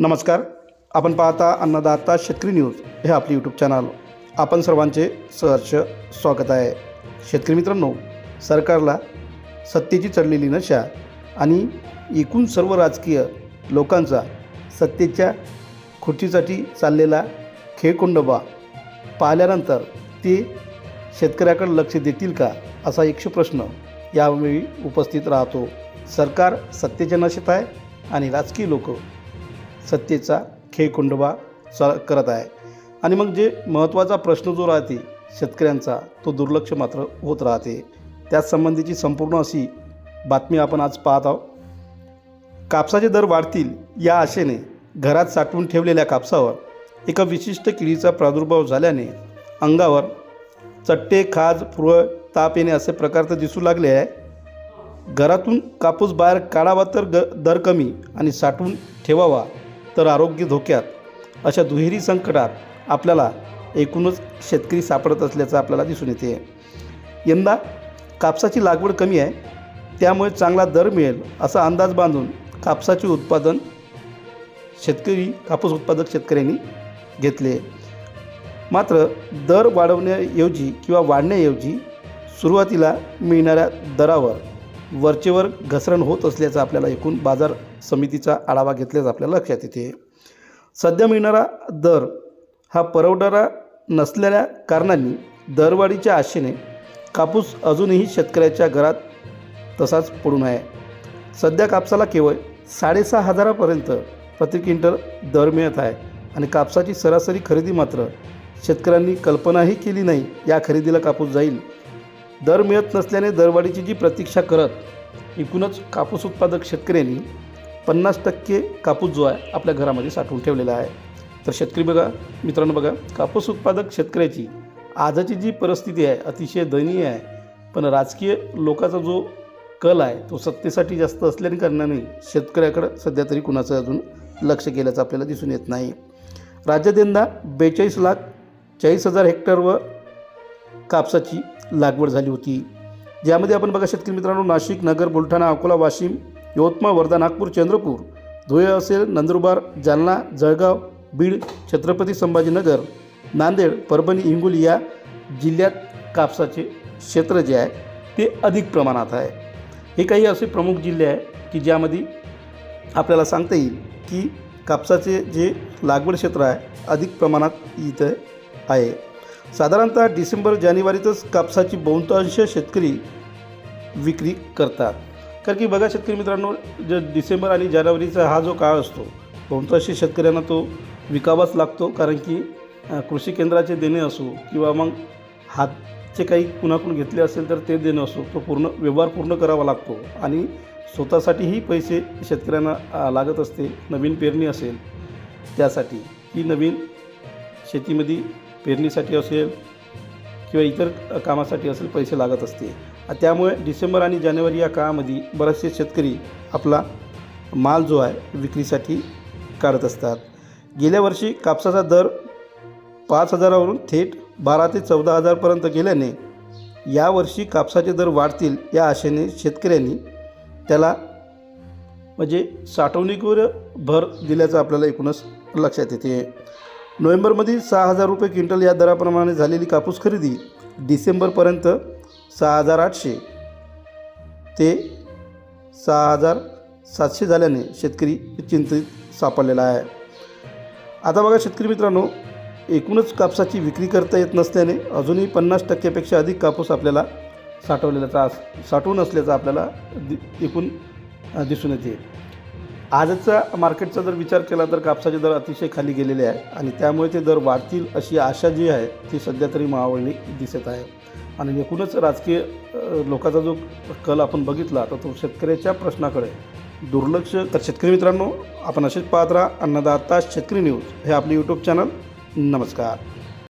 नमस्कार. आपण पाहता अन्नदाता शेतकरी न्यूज हे आपले यूट्यूब चॅनल आपण सर्वांचे सहर्ष स्वागत आहे. शेतकरी मित्रांनो सरकारला सत्तेची चढलेली नशा आणि एकूण सर्व राजकीय लोकांचा सत्तेच्या खुर्चीसाठी चाललेला खेळकोंडोबा पाहिल्यानंतर ते शेतकऱ्याकडे लक्ष देतील का असा एकशे प्रश्न यावेळी उपस्थित राहतो. सरकार सत्तेच्या नशेत आहे आणि राजकीय लोक सत्तेचा खेळकुंडवा चा करत आहे. आणि मग जे महत्त्वाचा प्रश्न जो राहते शेतकऱ्यांचा तो दुर्लक्ष मात्र होत राहते. त्यासंबंधीची संपूर्ण अशी बातमी आपण आज पाहत आहोत. कापसाचे दर वाढतील या आशेने घरात साठवून ठेवलेल्या कापसावर एका विशिष्ट किडीचा प्रादुर्भाव झाल्याने अंगावर चट्टे खाज पुरळ ताप येणे असे प्रकार तर दिसू लागले आहे. घरातून कापूस बाहेर काढावा तर ग दर कमी आणि साठवून ठेवावा तर आरोग्य धोक्यात अशा दुहेरी संकटात आपल्याला एकूणच शेतकरी सापडत असल्याचं आपल्याला दिसून येते. यंदा कापसाची लागवड कमी आहे त्यामुळे चांगला दर मिळेल असा अंदाज बांधून कापसाचे उत्पादन शेतकरी कापूस उत्पादक शेतकऱ्यांनी घेतले. मात्र दर वाढवण्याऐवजी किंवा वाढण्याऐवजी सुरुवातीला मिळणाऱ्या दरावर वरचेवर घसरण होत असल्याचा आपल्याला एकूण बाजार समितीचा आढावा घेतल्याचं आपल्याला लक्षात येते. सध्या मिळणारा दर हा परवडणारा नसलेल्या कारणांनी दरवाढीच्या आशेने कापूस अजूनही शेतकऱ्याच्या घरात तसाच पडून आहे. सध्या कापसाला केवळ साडेसहा हजारापर्यंत प्रति क्विंटल दर मिळत आहे आणि कापसाची सरासरी खरेदी मात्र शेतकऱ्यांनी कल्पनाही केली नाही या खरेदीला कापूस जाईल दर मिळत नसल्याने दरवाढीची जी प्रतीक्षा करत एकूणच कापूस उत्पादक शेतकऱ्यांनी पन्नास टक्के कापूस जो आहे आपल्या घरामध्ये साठवून ठेवलेला आहे. तर शेतकरी बघा मित्रांनो बघा कापूस उत्पादक शेतकऱ्याची आजची जी परिस्थिती आहे अतिशय दयनीय आहे. पण राजकीय लोकांचा जो कल आहे तो सत्तेसाठी जास्त असल्याने कारणाने शेतकऱ्याकडं सध्या तरी कुणाचं अजून लक्ष केल्याचं आपल्याला दिसून येत नाही. राज्यात यंदा बेचाळीस लाख चाळीस हजार हेक्टरवर कापसाची लागवड झाली होती. ज्यामध्ये आपण बघा शेतकरी मित्रांनो नाशिक नगर बुलढाणा अकोला वाशिम यवतमाळ वर्धा नागपूर चंद्रपूर धुळे असेल नंदुरबार जालना जळगाव बीड छत्रपती संभाजीनगर नांदेड परभणी हिंगोली या जिल्ह्यात कापसाचे क्षेत्र जे आहे ते अधिक प्रमाणात आहे. हे काही असे प्रमुख जिल्हे आहे की ज्यामध्ये आपल्याला सांगता येईल की कापसाचे जे लागवड क्षेत्र आहे अधिक प्रमाणात इथं आहे. साधारणतः डिसेंबर जानेवारीतच कापसाची बहुतांश शेतकरी विक्री करतात. कारण की बघा शेतकरी मित्रांनो ज डिसेंबर आणि जानेवारीचा हा जो काळ असतो बहुतांश शेतकऱ्यांना तो विकावाच लागतो. कारण की कृषी केंद्राचे देणे असो किंवा मग हातचे काही कुणाकडून घेतले असेल तर ते देणं असो तो पूर्ण व्यवहार पूर्ण करावा लागतो. आणि स्वतःसाठीही पैसे शेतकऱ्यांना लागत असते. नवीन पेरणी असेल त्यासाठी. ही नवीन शेतीमध्ये पेरणीसाठी असेल किंवा इतर कामासाठी असेल पैसे लागत असते त्यामुळे डिसेंबर आणि जानेवारी या काळामध्ये बरेचसे शेतकरी आपला माल जो आहे विक्रीसाठी काढत असतात. गेल्या वर्षी कापसाचा दर पाच हजारावरून थेट बारा ते चौदा हजारपर्यंत गेल्याने यावर्षी कापसाचे दर वाढतील या आशेने शेतकऱ्यांनी त्याला म्हणजे साठवणुकीवर भर दिल्याचं आपल्याला एकूणच लक्षात येते. नोव्हेंबरमध्ये सहा हजार रुपये क्विंटल या दराप्रमाणे झालेली कापूस खरेदी डिसेंबरपर्यंत सहा हजार आठशे ते सहा हजार सातशे झाल्याने शेतकरी चिंतित सापडलेला आहे. आता बघा शेतकरी मित्रांनो एकूणच कापसाची विक्री करता येत नसल्याने अजूनही पन्नास टक्क्यापेक्षा अधिक कापूस आपल्याला साठवलेल्याचा साठवून असल्याचा आपल्याला दि एकूण दिसून येते. आजचा मार्केटचा जर विचार केला तर कापसाचे दर अतिशय खाली गेलेले आहे आणि त्यामुळे ते दर वाढतील अशी आशा जी आहे ती सध्या तरी मावळणी दिसत आहे. आणि एकूणच राजकीय लोकांचा जो कल आपण बघितला तर तो शेतकऱ्याच्या प्रश्नाकडे दुर्लक्ष तर शेतकरी मित्रांनो आपण असेच पाहत राहा अन्नदाता शेतकरी न्यूज हे आपले यूट्यूब चॅनल नमस्कार.